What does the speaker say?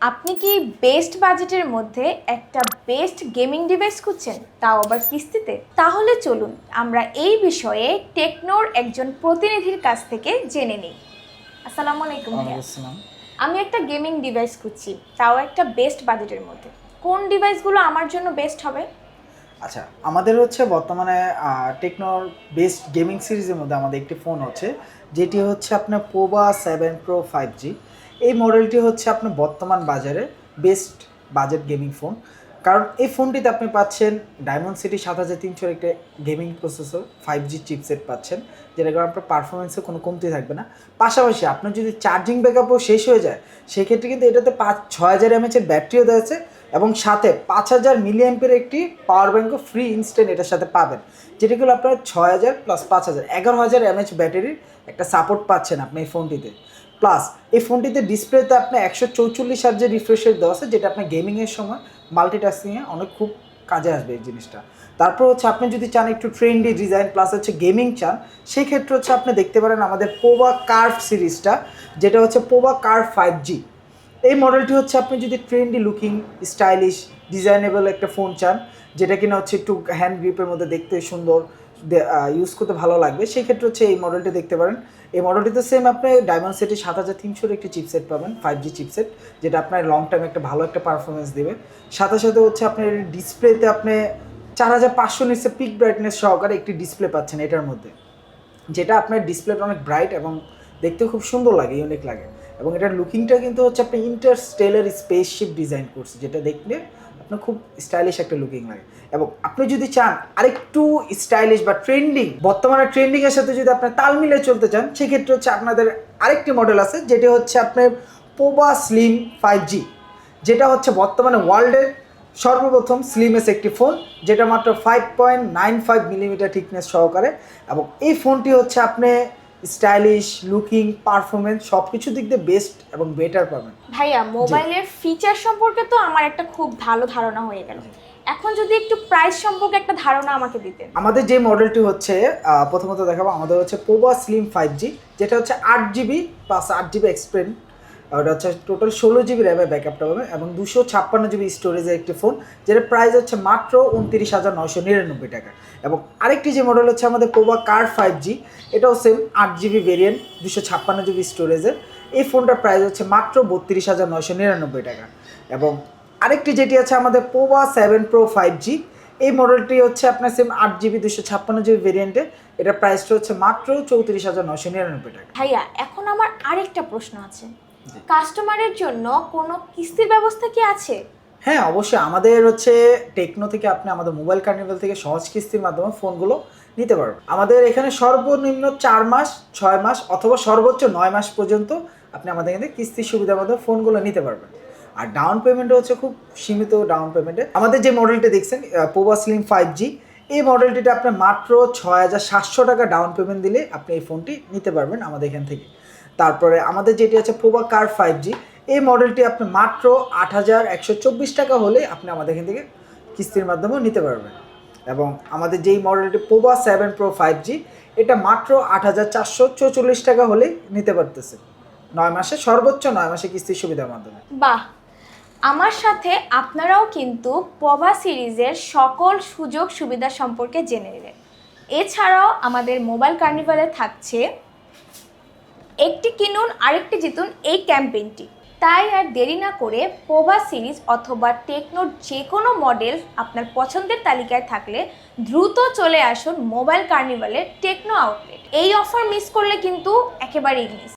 আপনি কি বেস্ট বাজেটের মধ্যে একটা বেস্ট গেমিং ডিভাইস খুঁজছেন? তাও আবার কিস্তিতে? তাহলে চলুন আমরা এই বিষয়ে টেকনোর একজন প্রতিনিধির কাছ থেকে জেনে নিই। আসসালামু আলাইকুম আমি একটা গেমিং ডিভাইস খুঁজছি তাও একটা বেস্ট বাজেটের মধ্যে। কোন ডিভাইসগুলো আমার জন্য বেস্ট হবে? আচ্ছা আমাদের হচ্ছে বর্তমানে টেকনোর বেস্ট গেমিং সিরিজের মধ্যে আমাদের একটি ফোন হচ্ছে যেটি হচ্ছে আপনার Pova seven pro five G এই মডেলটি হচ্ছে আপনার বর্তমান বাজারে বেস্ট বাজেট গেমিং ফোন কারণ এই ফোনটিতে আপনি পাচ্ছেন ডায়মন্ড সিটি সাত হাজার তিনশোর একটা gaming processor five G chipset পাচ্ছেন যেটা কারণে আপনার পারফরমেন্সে কোনো কমতি থাকবে না। পাশাপাশি আপনার যদি চার্জিং ব্যাকআপও শেষ হয়ে যায়, সেক্ষেত্রে কিন্তু এটাতে পাঁচ ছ হাজার এমএচের ব্যাটারিও দেওয়া আছে। এবং সাথে পাঁচ হাজার মিলিয়াম্পের একটি পাওয়ার ব্যাঙ্কও ফ্রি ইনস্ট্যান্ট এটার সাথে পাবেন। যেটিগুলো আপনার ছয় হাজার প্লাস পাঁচ হাজার। এগারো হাজার এমএচ ব্যাটারির একটা সাপোর্ট পাচ্ছেন আপনি এই ফোনটিতে। প্লাস এই ফোনটিতে ডিসপ্লেতে আপনার একশো চৌচল্লিশ হাজার রিফ্রেশের দেওয়া আছে, যেটা আপনার গেমিংয়ের সময় মাল্টিটাস্কিংয়ে অনেক খুব কাজে আসবে এই জিনিসটা। তারপর হচ্ছে আপনি যদি চান একটু ট্রেন্ডি ডিজাইন প্লাস হচ্ছে গেমিং চান সেই ক্ষেত্রে হচ্ছে আপনি দেখতে পারেন আমাদের পোবা কার্ভ সিরিজটা যেটা হচ্ছে পোবা কার্ভ ফাইভ জি এই মডেলটি হচ্ছে আপনি যদি ট্রেন্ডি লুকিং স্টাইলিশ ডিজাইনেবল একটা ফোন চান, যেটা কিনা হচ্ছে একটু হ্যান্ড গ্রিপের মধ্যে দেখতে সুন্দর ইউজ করতে ভালো লাগবে, সেই ক্ষেত্রে হচ্ছে এই মডেলটি দেখতে পারেন। এই মডেলটিতে সেম আপনি ডায়মন্ড সেটে সাত হাজার তিনশোর একটি চিপসেট পাবেন ফাইভ জি চিপসেট যেটা আপনার লং টাইম একটা ভালো একটা পারফরমেন্স দেবে। সাথে সাথে হচ্ছে আপনার ডিসপ্লেতে আপনি চার হাজার পাঁচশো নিচে পিক ব্রাইটনেস সহকারে একটি ডিসপ্লে পাচ্ছেন এটার মধ্যে, যেটা আপনার ডিসপ্লেটা অনেক ব্রাইট এবং দেখতে খুব সুন্দর লাগে ইউনিক লাগে। এবং এটার লুকিংটা কিন্তু হচ্ছে আপনি ইন্টারস্টেলার স্পেসশিপ ডিজাইন করছে, যেটা দেখলে আপনার খুব স্টাইলিশ একটা লুকিং লাগে। এবং আপনি যদি চান আরেকটু স্টাইলিশ বা ট্রেন্ডিং বর্তমানে ট্রেন্ডিং এর সাথে যদি আপনার তাল মিলিয়ে চলতে চান, সেক্ষেত্রে হচ্ছে আপনাদের আরেকটি মডেল আছে, যেটি হচ্ছে আপনার পোবা স্লিম ফাইভ জি যেটা হচ্ছে বর্তমানে ওয়ার্ল্ডের সর্বপ্রথম স্লিমেস একটি ফোন যেটা মাত্র five point nine five millimetre thickness সহকারে। এবং এই ফোনটি হচ্ছে আপনি স্টাইলিশ লুকিং পারফরমেন্স সব কিছু দিক দিয়ে বেস্ট এবং বেটার পাবেন। ভাইয়া মোবাইলের ফিচার সম্পর্কে তো আমার একটা খুব ভালো ধারণা হয়ে গেল। এখন যদি একটু প্রাইস সম্পর্কে একটা ধারণা আমাকে দিতে আমাদের যে মডেলটি হচ্ছে প্রথমত দেখাবো আমাদের হচ্ছে পোবা স্লিম ফাইভ জি যেটা হচ্ছে আট জিবি প্লাস আট জিবি এক্সপ্রেন ওটা হচ্ছে টোটাল ষোলো জিবি র্যামের ব্যাকআপটা পাবে এবং দুশো ছাপ্পান্ন জিবি স্টোরেজের একটি ফোন যেটার প্রাইস হচ্ছে মাত্র উনত্রিশ হাজার নয়শো নিরানব্বই টাকা। এবং আরেকটি যে মডেল হচ্ছে আমাদের পোবা কার ফাইভ জি এটাও সেম আট জিবি ভেরিয়েন্ট দুশো ছাপ্পান্ন জিবি স্টোরেজের এই ফোনটার প্রাইস হচ্ছে মাত্র বত্রিশ হাজার নয়শো নিরানব্বই টাকা। এবং আরেকটি যেটি আছে আমাদের Pova seven pro five G এই মডেলটি হচ্ছে আপনার সেম আট জিবি দুশো ছাপ্পান্ন জিবি ভেরিয়েন্টে এটার প্রাইসটা হচ্ছে মাত্র চৌত্রিশ হাজার নয়শো নিরানব্বই টাকা। ভাইয়া, এখন আমার আরেকটা প্রশ্ন আছে। কাস্টমারের জন্য কোনো কিস্তির ব্যবস্থা কি আছে? হ্যাঁ অবশ্যই। আমাদের হচ্ছে টেকনো থেকে আপনি আমাদের মোবাইল কার্নিভাল থেকে সহজ কিস্তির মাধ্যমে ফোনগুলো নিতে পারবেন। আমাদের এখানে সর্বনিম্ন চার মাস ছয় মাস অথবা সর্বোচ্চ নয় মাস পর্যন্ত আপনি আমাদের এখানে কিস্তির সুবিধার মাধ্যমে ফোনগুলো নিতে পারবেন। আর ডাউন পেমেন্ট হচ্ছে খুব সীমিত ডাউন পেমেন্টে আমাদের যে মডেলটা দেখছেন পোভা স্লিম ফাইভ জি এই মডেলটিতে আপনি মাত্র ছয় হাজার সাতশো টাকা ডাউন পেমেন্ট দিলে আপনি এই ফোনটি নিতে পারবেন আমাদের এখান থেকে। তারপরে আমাদের যেটি আছে পোভা কার ফাইভ জি এই মডেলটি আপনি মাত্র আট হাজার একশো চব্বিশ টাকা হলে আপনি আমাদের এখান থেকে কিস্তির মাধ্যমেও নিতে পারবেন। এবং আমাদের যেই মডেলটি Pova seven pro five G এটা মাত্র আট হাজার চারশো চৌচল্লিশ টাকা হলেই নিতে পারতেছে। নয় মাসে সর্বোচ্চ নয় মাসে কিস্তির সুবিধার মাধ্যমে। বাহ! আমার সাথে আপনারাও কিন্তু পভা সিরিজের সকল সুযোগ সুবিধা সম্পর্কে জেনে নিলেন এছাড়াও আমাদের মোবাইল কার্নিভালে থাকছে একটি কিনুন, আরেকটি জিতুন এই ক্যাম্পেইনটি। তাই আর দেরি না করে পোভা সিরিজ অথবা টেকনোর যে কোনো মডেল আপনার পছন্দের তালিকায় থাকলে দ্রুত চলে আসুন মোবাইল কার্নিভালের টেকনো আউটলেট। এই অফার মিস করলে কিন্তু একেবারেই মিস